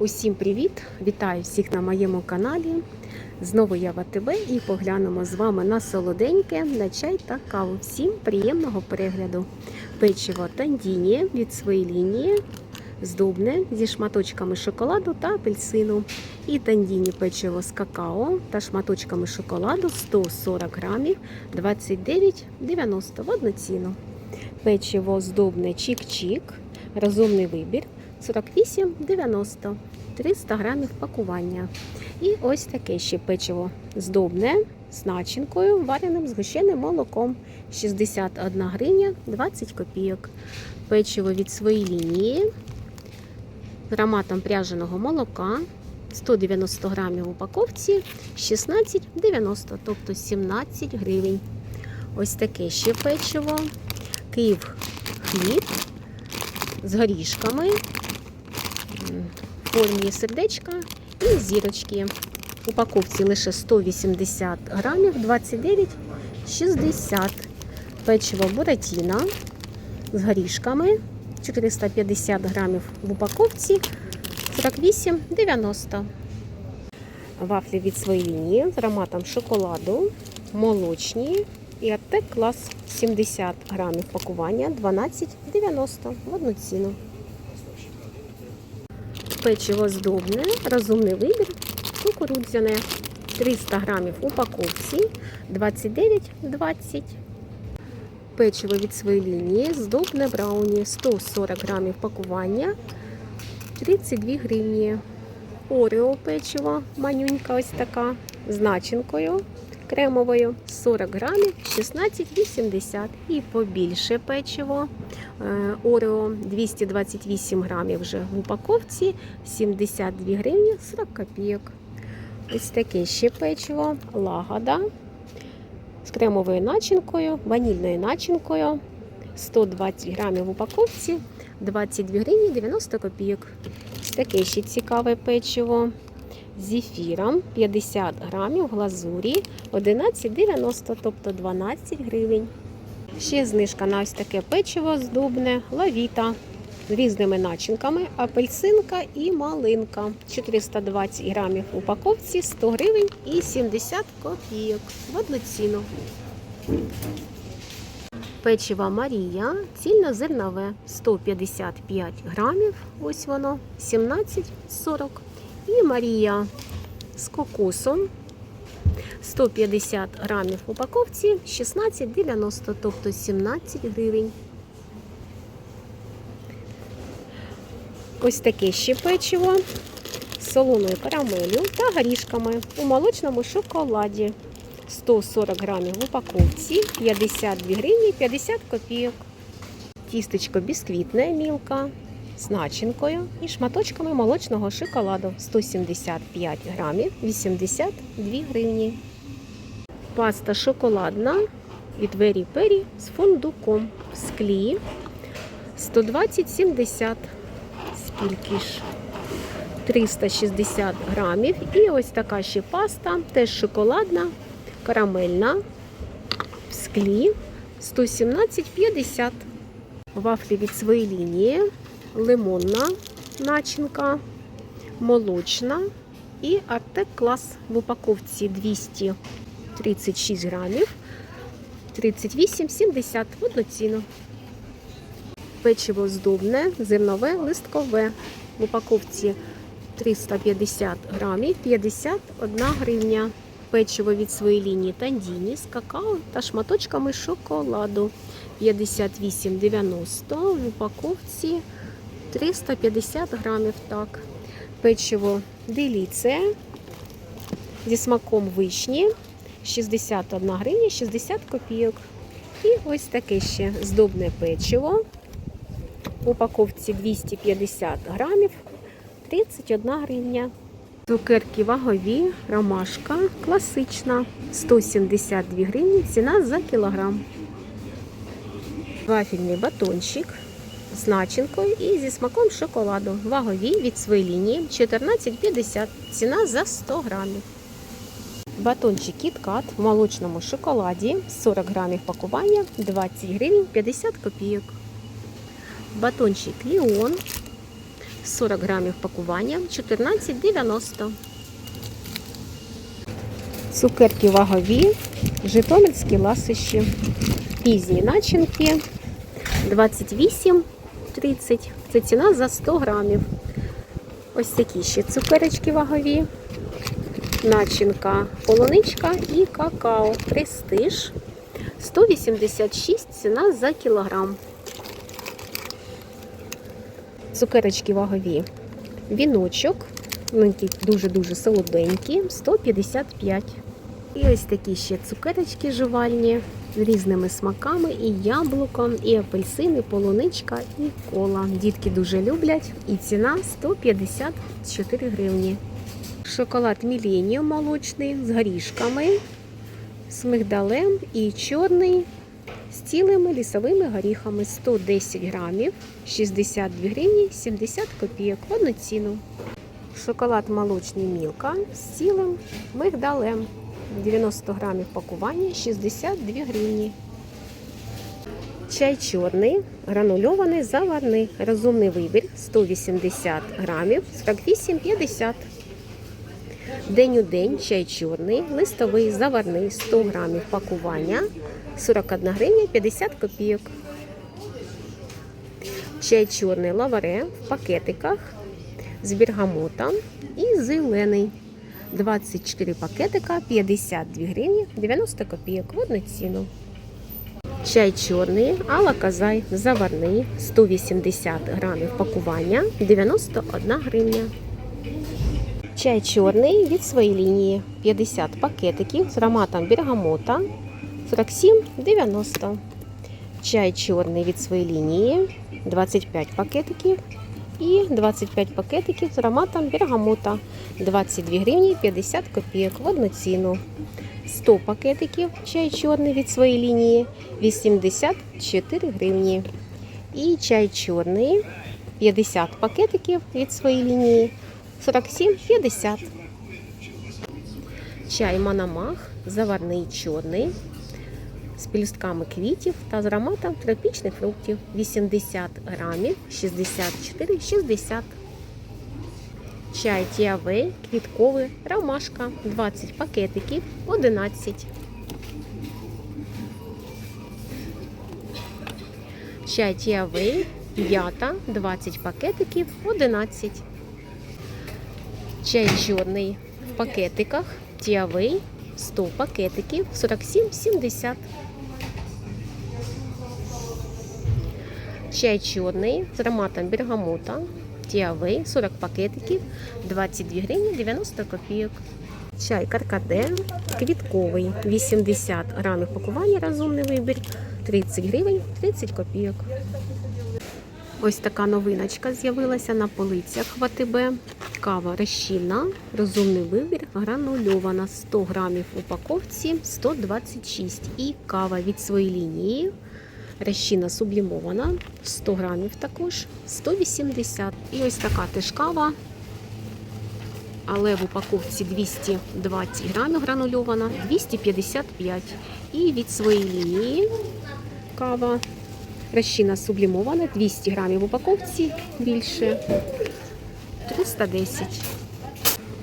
Усім привіт! Вітаю всіх на моєму каналі. Знову я в АТБ і поглянемо з вами на солоденьке, на чай та каву. Всім приємного перегляду. Печиво тандіні від своєї лінії, здобне зі шматочками шоколаду та апельсину. І тандіні печиво з какао та шматочками шоколаду 140 грамів 29,90 в одну ціну. Печиво здобне чік-чік, розумний вибір 48,90 300 грамів пакування. І ось таке ще печиво здобне з начинкою, вареним згущеним молоком 61 гривня 20 копійок. Печиво від своєї лінії з ароматом пряженого молока 190 грамів в упаковці 16,90, тобто 17 гривень. Ось таке ще печиво. Київ хліб з горішками формі сердечка і зірочки. В упаковці лише 180 грамів, 29,60. Печиво буратіна з горішками 450 грамів в упаковці 48,90. Вафлі від своєї лінії з ароматом шоколаду, молочні і Артек клас 70 грамів пакування 12,90 в одну ціну. Печиво здобне, розумний вибір, кукурудзяне 300 грамів упаковці 29,20. Печиво від своєї лінії, здобне брауні 140 грамів пакування 32 гривні. Орео печиво, манюнька ось така, з начинкою кремовою 40 грамів 16,80 і побільше печиво Орео 228 грамів вже в упаковці 72 гривні 40 копійок. Ось таке ще печиво лагода з кремовою начинкою, ванільною начинкою 120 грамів в упаковці 22 гривні 90 копійок. Ось таке ще цікаве печиво з ефіром 50 грамів глазурі 11,90, тобто 12 гривень. Ще знижка на ось таке печиво здобне, лавіта з різними начинками, апельсинка і малинка. 420 грамів в упаковці, 100 гривень і 70 копійок в одну ціну. Печиво Марія, цільнозернове 155 грамів, ось воно, 17,40 і Марія з кокосом 150 грамів в упаковці 16,90, тобто 17 гривень. Ось таке ще печиво з солоною карамелю та горішками у молочному шоколаді. 140 грамів в упаковці, 52 гривні 50 копійок. Тістечко бісквітне мілка з начинкою і шматочками молочного шоколаду 175 грамів 82 гривні. Паста шоколадна від Вері Пері з фундуком в склі 120-70. Скільки ж? 360 грамів. І ось така ще паста, теж шоколадна, карамельна в склі 117,50. Вафлі від своєї лінії лимонна начинка, молочна і Артек клас в упаковці 236 грамів, 38,70 в одну ціну. Печиво здобне, зернове, листкове в упаковці 350 грамів, 51 гривня. Печиво від своєї лінії тандіні з какао та шматочками шоколаду 58,90 в упаковці 350 грамів. Так. Печиво деліце зі смаком вишні 61 гривня 60 копійок. І ось таке ще здобне печиво. В упаковці 250 грамів 31 гривня. Цукерки вагові, ромашка, класична, 172 гривні, ціна за кілограм. Вафельний батончик з начинкою і зі смаком шоколаду. Вагові від своєї лінії 14,50, ціна за 100 грамів. Батончик KitKat в молочному шоколаді 40 грамів пакування 20 гривень 50 копійок. Батончик Ліон 40 грамів пакування 14,90. Цукерки вагові, житомирські ласощі. Пізні начинки 28,30. Це ціна за 100 грамів. Ось такі ще цукерочки вагові. Начинка полуничка і какао. Престиж. 186 ціна за кілограм. Цукерочки вагові. Віночок. Дуже-дуже солоденькі. 155. І ось такі ще цукерочки жувальні різними смаками, і яблуко, і апельсин, і полуничка, і кола. Дітки дуже люблять. І ціна 154 гривні. Шоколад Міленіум молочний з горішками, з мигдалем і чорний з цілими лісовими горіхами 110 грамів, 62 гривні, 70 копійок одну ціну. Шоколад молочний мілка з цілим мигдалем. 90 грамів пакування 62 гривні. Чай чорний, гранульований, заварний. Розумний вибір 180 грамів, 48,50. День у день чай чорний, листовий, заварний 100 грамів пакування 41 гривня 50 копійок. Чай чорний лаваре в пакетиках з бергамотом і зелений. 24 пакетика 52 гривні 90 копійок в одну ціну. Чай чорний, алаказай заварний 180 грамів пакування 91 гривня. Чай чорний від своєї лінії 50 пакетиків з ароматом бергамота 47,90. Чай чорний від своєї лінії 25 пакетиків і 25 пакетиків з ароматом бергамота 22 гривні 50 копійок в одну ціну. 100 пакетиків чай чорний від своєї лінії 84 гривні. І чай чорний 50 пакетиків від своєї лінії 47,50. Чай Манамах заварний чорний з пелюстками квітів та з ароматом тропічних фруктів 80 грамів 64,60. Чай Тіавей квітковий ромашка 20 пакетиків 11. Чай Тіавей м'ята 20 пакетиків 11. Чай чорний в пакетиках Тіавей 100 пакетиків 47,70. Чай чорний з ароматом бергамота Тіавей 40 пакетиків 22 гривні 90 копійок. Чай каркаде квітковий 80 грамів пакування розумний вибір 30 гривень 30 копійок. Ось така новиночка з'явилася на полицях в АТБ. Кава розчинна, розумний вибір, гранульована 100 грамів упаковці 126. І кава від своєї лінії. Розчина сублімована 100 грамів також 180. І ось така теж. Але в упаковці 220 грамів гранульована 255. І від своєї лінії кава. Розчина сублімована 200 грамів в упаковці більше 310.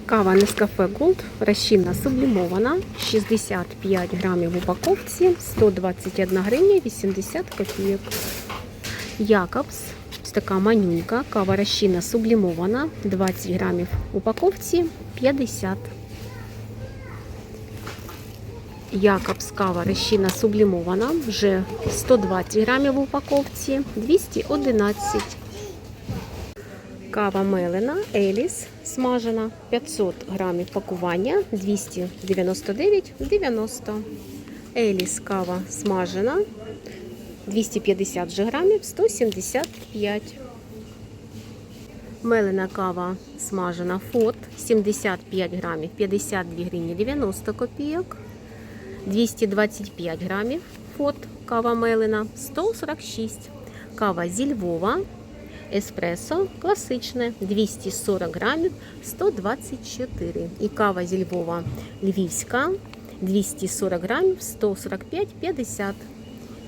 Кава Nescafe Gold розчинна сублімована 65 грамів в упаковці 121 гривня 80 копійок. Якобс ось така манюнька, кава розчинна сублімована 20 грамів в упаковці 50. Якобс кава розчинна сублімована вже 120 грамів в упаковці 211. Кава мелена Еліс смажена 500 грамів пакування 299,90. Еліс кава смажена 250 же грамів 175. Мелена кава смажена фот 75 грамів 52 гривні 90 копійок. 225 грамів фот кава мелена 146. Кава зі Львова Еспресо класичне 240 грамів 124. І кава зі Львова львівська 240 грамів 145,50.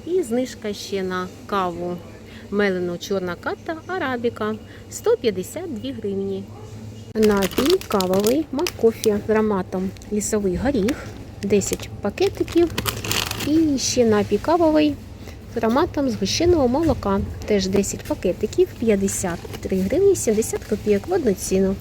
І знижка ще на каву Мелено чорна ката арабіка 152 гривні. Напій кавовий макофі з ароматом лісовий горіх 10 пакетиків. І ще напій кавовий з ароматом згущеного молока. Теж 10 пакетиків 53 гривні 70 копійок в одну ціну.